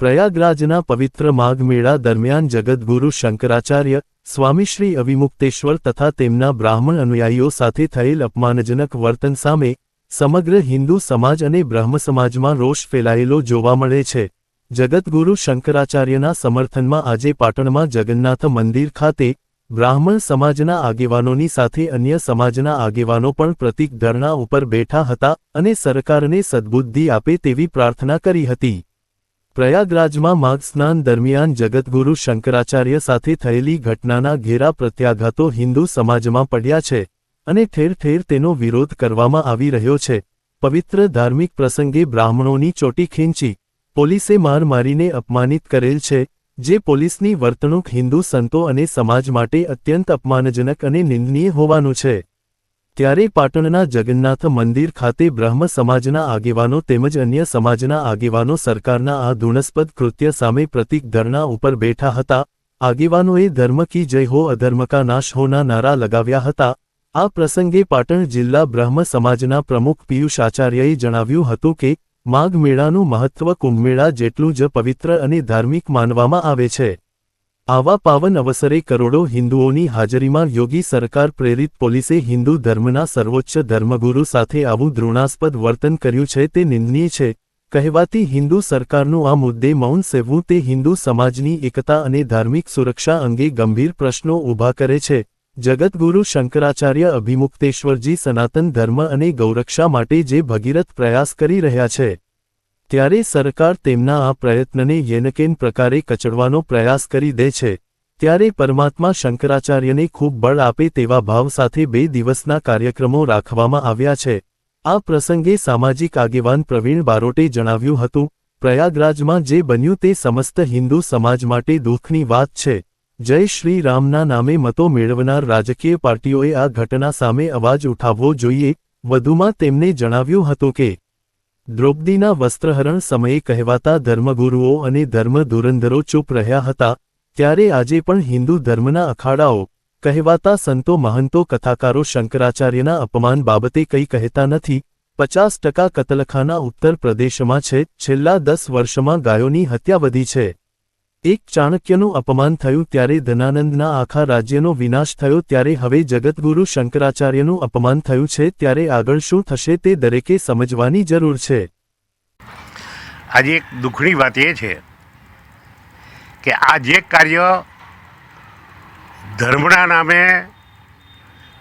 પ્રયાગરાજના પવિત્ર માઘ મેળા દરમિયાન જગદગુરુ શંકરાચાર્ય સ્વામીશ્રી અવિમુક્તેશ્વર તથા તેમના બ્રાહ્મણ અનુયાયીઓ સાથે થયેલ અપમાનજનક વર્તન સામે સમગ્ર હિન્દુ સમાજ અને બ્રહ્મ સમાજમાં રોષ ફેલાયેલો જોવા મળે છે. જગતગુરુ શંકરાચાર્યના સમર્થનમાં આજે પાટણમાં જગન્નાથ મંદિર ખાતે બ્રાહ્મણ સમાજના આગેવાનોની સાથે અન્ય સમાજના આગેવાનો પણ પ્રતિક ધરણા ઉપર બેઠા હતા અને સરકારને સદ્બુદ્ધિ આપે તેવી પ્રાર્થના કરી હતી. પ્રયાગરાજમાં માઘ સ્નાન દરમિયાન જગતગુરુ શંકરાચાર્ય સાથે થયેલી ઘટનાના ઘેરા પ્રત્યાઘાતો હિન્દુ સમાજમાં પડ્યા છે અને ઠેર ઠેર તેનો વિરોધ કરવામાં આવી રહ્યો છે. પવિત્ર ધાર્મિક પ્રસંગે બ્રાહ્મણોની ચોટી ખેંચી પોલીસે માર મારીને અપમાનિત કરેલ છે, જે પોલીસની વર્તણૂક હિન્દુ સંતો અને સમાજ માટે અત્યંત અપમાનજનક અને નિંદનીય હોવાનું છે. ત્યારે પાટણના જગન્નાથ મંદિર ખાતે બ્રહ્મ સમાજના આગેવાનો તેમજ અન્ય સમાજના આગેવાનો સરકારના આ ધૂણસ્પદ કૃત્ય સામે પ્રતિક ધરણા ઉપર બેઠા હતા. આગેવાનોએ ધર્મ કી જય હો, અધર્મ કા નાશ હોના નારા લગાવ્યા હતા. આ પ્રસંગે પાટણ જિલ્લા બ્રહ્મ સમાજના પ્રમુખ પિયુષ આચાર્યએ જણાવ્યું હતું કે, માઘ મેળાનું મહત્વ કુંભમેળા જેટલું જ પવિત્ર અને ધાર્મિક માનવામાં આવે છે. આવા પાવન અવસરે કરોડો હિન્દુઓની હાજરીમાં યોગી સરકાર પ્રેરિત પોલીસે હિન્દુ ધર્મના સર્વોચ્ચ ધર્મગુરુ સાથે આવું દ્રોણાસ્પદ વર્તન કર્યું છે તે નિંદનીય છે. કહેવાતી હિન્દુ સરકારનું આ મુદ્દે મૌન સેવવું તે હિન્દુ સમાજની એકતા અને ધાર્મિક સુરક્ષા અંગે ગંભીર પ્રશ્નો ઊભા કરે છે. જગતગુરુ શંકરાચાર્ય અભિમુક્તેશ્વરજી સનાતન ધર્મ અને ગૌરક્ષા માટે જે ભગીરથ પ્રયાસ કરી રહ્યા છે. ત્યારે સરકાર તેમના આ પ્રયત્નને યેનકેન પ્રકારે કચડવાનો પ્રયાસ કરી દે છે. ત્યારે પરમાત્મા શંકરાચાર્યને ખૂબ બળ આપે તેવા ભાવ સાથે બે દિવસના કાર્યક્રમો રાખવામાં આવ્યા છે. આ પ્રસંગે સામાજિક આગેવાન પ્રવીણ બારોટે જણાવ્યું હતું, પ્રયાગરાજમાં જે બન્યું તે સમસ્ત હિન્દુ સમાજ માટે દુઃખની વાત છે. જય શ્રી રામના નામે મતો મેળવનાર રાજકીય પાર્ટીઓએ આ ઘટના સામે અવાજ ઉઠાવવો જોઈએ. વધુમાં તેમને જણાવ્યું હતું કે દ્રૌપદીના વસ્ત્રહરણ સમયે કહેવાતા ધર્મગુરુઓ અને ધર્મ ધુરંધરો ચૂપ રહ્યા હતા, ત્યારે આજે પણ હિન્દુ ધર્મના અખાડાઓ, કહેવાતા સંતો મહંતો કથાકારો શંકરાચાર્યના અપમાન બાબતે કંઈ કહેતા નથી, પચાસ ટકા કતલખાના ઉત્તર પ્રદેશમાં છે, છેલ્લા દસ વર્ષમાં ગાયોની હત્યા વધી છે. એક ચાણક્યનું અપમાન થયું ત્યારે ધનાનંદના આખા રાજ્યનો વિનાશ થયો ત્યારે હવે જગતગુરુ શંકરાચાર્યનું અપમાન થયું છે ત્યારે આગળ શું થશે તે દરેકે સમજવાની જરૂર છે. આજે એક દુઃખની વાત એ છે કે આ જે કાર્ય ધર્મના નામે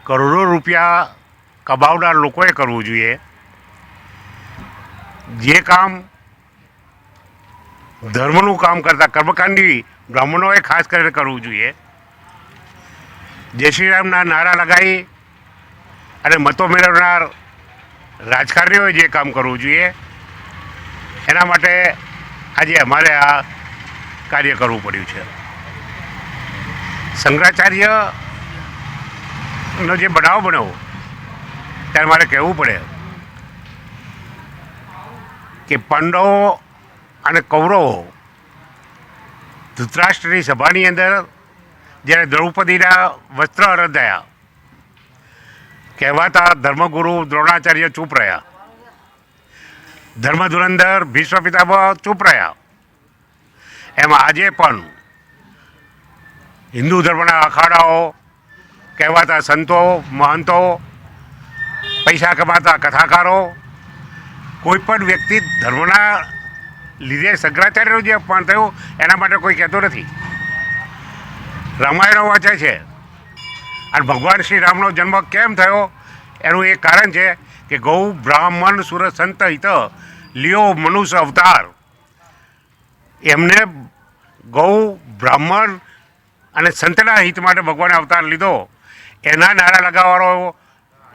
કરોડો રૂપિયા કમાવનાર લોકોએ કરવું જોઈએ, જે કામ ધર્મનું કામ કરતા કર્મકાંડી બ્રાહ્મણોએ ખાસ કરીને કરવું જોઈએ. જય શ્રી રામના નારા લગાવી અને મતો મેળવનાર રાજકારણીઓએ જે કામ કરવું જોઈએ, એના માટે આજે અમારે આ કાર્ય કરવું પડ્યું છે. શંકરાચાર્યનો જે બનાવ બન્યો, ત્યારે મારે કહેવું પડે કે પાંડવો અને કૌરવો ધૃતરાષ્ટ્રની સભાની અંદર જ્યારે દ્રૌપદીના વસ્ત્ર અરંધાયા, કહેવાતા ધર્મગુરુ દ્રોણાચાર્ય ચૂપ રહ્યા. ધર્મધુરંધર ભીષ્મ પિતામહ ચૂપ રહ્યા. એમ આજે પણ હિન્દુ ધર્મના અખાડાઓ, કહેવાતા સંતો, મહંતો, પૈસા કમાતા કથાકારો, કોઈ પણ વ્યક્તિ ધર્મના લીધે શંકરાચાર્યનું જે અપમાન થયું એના માટે કોઈ કહેતો નથી. રામાયણો વાંચે છે. અને ભગવાન શ્રી રામનો જન્મ કેમ થયો? એનું એક કારણ છે કે ગૌ, બ્રાહ્મણ સુર સંત હિત, લિયો, મનુષ્ય, અવતાર. એમને ગૌ, બ્રાહ્મણ અને સંતના હિત માટે ભગવાને અવતાર લીધો. એના નારા લગાવવાનો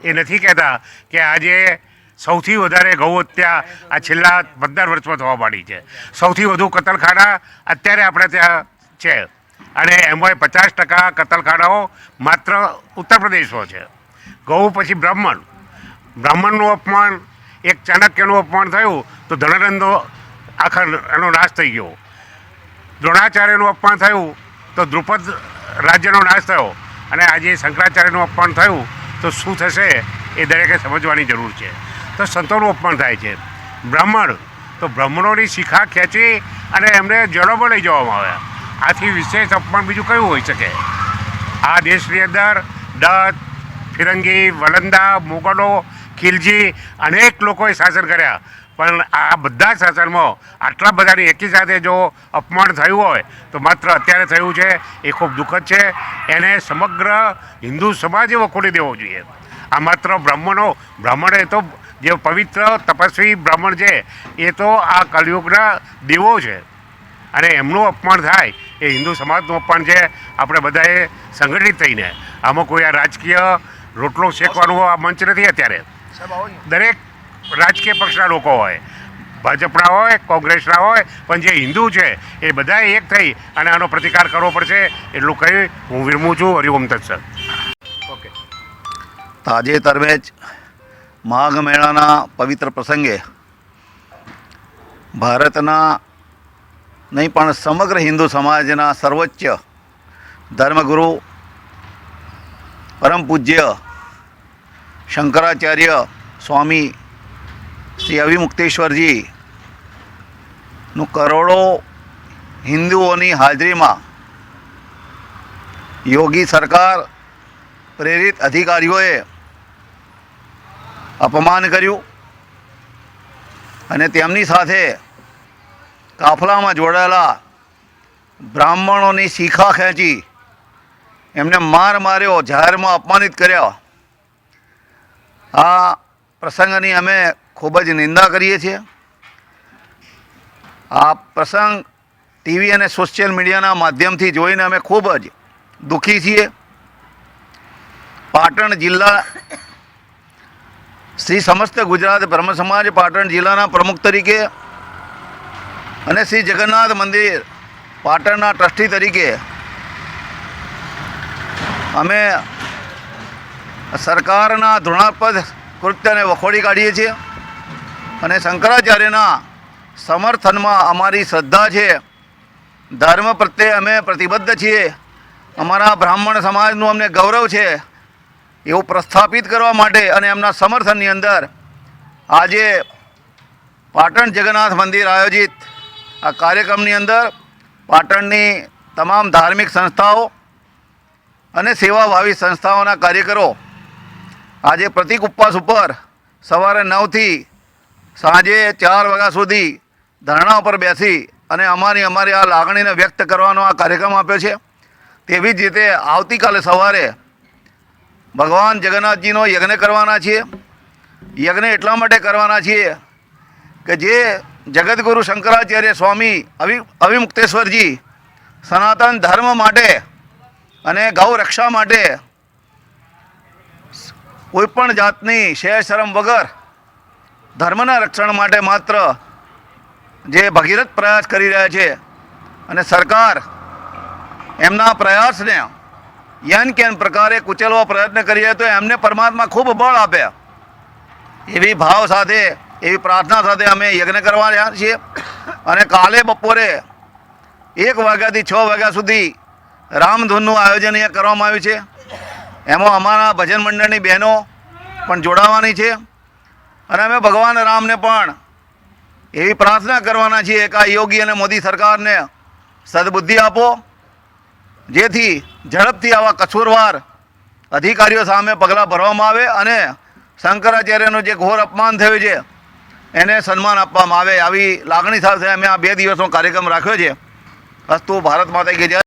એ નથી કહેતા કે આજે સૌથી વધારે ગૌહત્યા આ છેલ્લા પંદર વર્ષમાં થવા માંડી છે. સૌથી વધુ કતલખાના અત્યારે આપણે ત્યાં છે. અને એમાં પચાસ ટકા કતલખાનાઓ માત્ર ઉત્તર પ્રદેશમાં છે. ગૌ પછી બ્રાહ્મણ. બ્રાહ્મણનું અપમાન, એક ચાણક્યનું અપમાન થયું તો ધનરંદો આખા એનો નાશ થઈ ગયો. દ્રોણાચાર્યનું અપમાન થયું તો દ્રુપદ રાજ્યનો નાશ થયો. અને આજે શંકરાચાર્યનું અપમાન થયું તો શું થશે એ દરેકે સમજવાની જરૂર છે. તો સંતોનું અપમાન થાય છે. બ્રાહ્મણ, તો બ્રાહ્મણોની શિખા ખેંચી અને એમને જડોમાં લઈ જવામાં આવ્યા આથી વિશેષ અપમાન બીજું કયું હોઈ શકે? આ દેશની અંદર દત્ત, ફિરંગી, વલંદા, મુગલો, ખિલજી અનેક લોકોએ શાસન કર્યા. પણ આ બધા શાસનમાં આટલા બધાની એકી સાથે જો અપમાન થયું હોય, તો માત્ર અત્યારે થયું છે, એ ખૂબ દુઃખદ છે. એને સમગ્ર હિન્દુ સમાજે વખોડી દેવો જોઈએ. આ માત્ર બ્રાહ્મણો, બ્રાહ્મણ તો જે પવિત્ર તપસ્વી બ્રાહ્મણ છે એ તો આ કલયુગના દેવો છે. અને એમનું અપમાન થાય એ હિન્દુ સમાજનું અપમાન છે. આપણે બધાએ સંગઠિત થઈને આમાં કોઈ આ રાજકીય રોટલો શેકવાનું આ મંચ નથી અત્યારે. દરેક રાજકીય પક્ષના લોકો હોય ભાજપના હોય કોંગ્રેસના હોય પણ જે હિન્દુ છે એ બધાએ એક થઈ અને આનો પ્રતિકાર કરવો પડશે એટલું કહી હું વિરમું છું. હરિઓમ તત્સર તાજેતરમાં જ માઘ મેળાના પવિત્ર પ્રસંગે ભારતના નહીં પણ સમગ્ર હિન્દુ સમાજના સર્વોચ્ચ ધર્મગુરુ, પરમ પૂજ્ય શંકરાચાર્ય સ્વામી શ્રી અવિમુક્તેશ્વરજી નું કરોડો હિન્દુઓની હાજરીમાં યોગી સરકાર પ્રેરિત અધિકારીઓએ અપમાન કર્યું અને તેમની સાથે કાફલામાં જોડાયેલા બ્રાહ્મણોની શીખા ખેંચી એમને માર માર્યો, જાહેરમાં અપમાનિત કર્યા. આ પ્રસંગની અમે ખૂબ જ નિંદા કરીએ છીએ. આ પ્રસંગ ટીવી અને સોશિયલ મીડિયાના માધ્યમથી જોઈને અમે ખૂબ જ દુઃખી છીએ. પાટણ જિલ્લા શ્રી સમસ્ત ગુજરાત બ્રહ્મ સમાજ પાટણ જિલ્લાના પ્રમુખ તરીકે અને શ્રી જગન્નાથ મંદિર પાટણના ટ્રસ્ટી તરીકે અમે સરકારના ધૃણાસ્પદ કૃત્યને વખોડી કાઢીએ છીએ અને શંકરાચાર્યના સમર્થનમાં અમારી શ્રદ્ધા છે. ધર્મ પ્રત્યે અમે પ્રતિબદ્ધ છીએ. અમારા બ્રાહ્મણ સમાજનું અમને ગૌરવ છે. એવું પ્રસ્થાપિત કરવા માટે અને એમના સમર્થનની અંદર આજે પાટણ જગન્નાથ મંદિર આયોજિત આ કાર્યક્રમની અંદર પાટણની તમામ ધાર્મિક સંસ્થાઓ અને સેવાભાવી સંસ્થાઓના કાર્યકરો આજે પ્રતિક ઉપવાસ ઉપર સવારે નવથી સાંજે ચાર વાગ્યા સુધી ધરણા ઉપર બેસી અને અમારી અમારી આ લાગણીને વ્યક્ત કરવાનો આ કાર્યક્રમ આપ્યો છે. તેવી જ રીતે આવતીકાલે સવારે ભગવાન જગન્નાથજીનો યજ્ઞ કરવાના છીએ. યજ્ઞ એટલા માટે કરવાના છીએ કે જે જગદગુરુ શંકરાચાર્ય સ્વામી અવિ અવિમુક્તેશ્વરજી સનાતન ધર્મ માટે અને ગૌ રક્ષા માટે કોઈપણ જાતની શેર શરમ વગર ધર્મના રક્ષણ માટે માત્ર જે ભગીરથ પ્રયાસ કરી રહ્યા છે અને સરકાર એમના પ્રયાસને યન કેન પ્રકારે કુચલવા પ્રયત્ન કરીએ તો એમને પરમાત્મા ખૂબ બળ આપે. એવી ભાવ સાથે, એવી પ્રાર્થના સાથે અમે યજ્ઞ કરવા રહ્યા છીએ. અને કાલે બપોરે એક વાગ્યાથી છ વાગ્યા સુધી રામધૂનનું આયોજન અહીંયા કરવામાં આવ્યું છે. એમાં અમારા ભજન મંડળની બહેનો પણ જોડાવાની છે. અને અમે ભગવાન રામને પણ એવી પ્રાર્થના કરવાના છીએ કે આ યોગી અને મોદી સરકારને સદબુદ્ધિ આપો. જેથી ઝડપથી આવા કસૂરવાર અધિકારીઓ સામે પગલાં ભરવામાં આવે અને શંકરાચાર્યનું જે ઘોર અપમાન થયું છે, એને સન્માન આપવામાં આવે. આવી લાગણી સાથે અમે આ બે દિવસનો કાર્યક્રમ રાખ્યો છે. અસ્તુ ભારત માતા કે જય.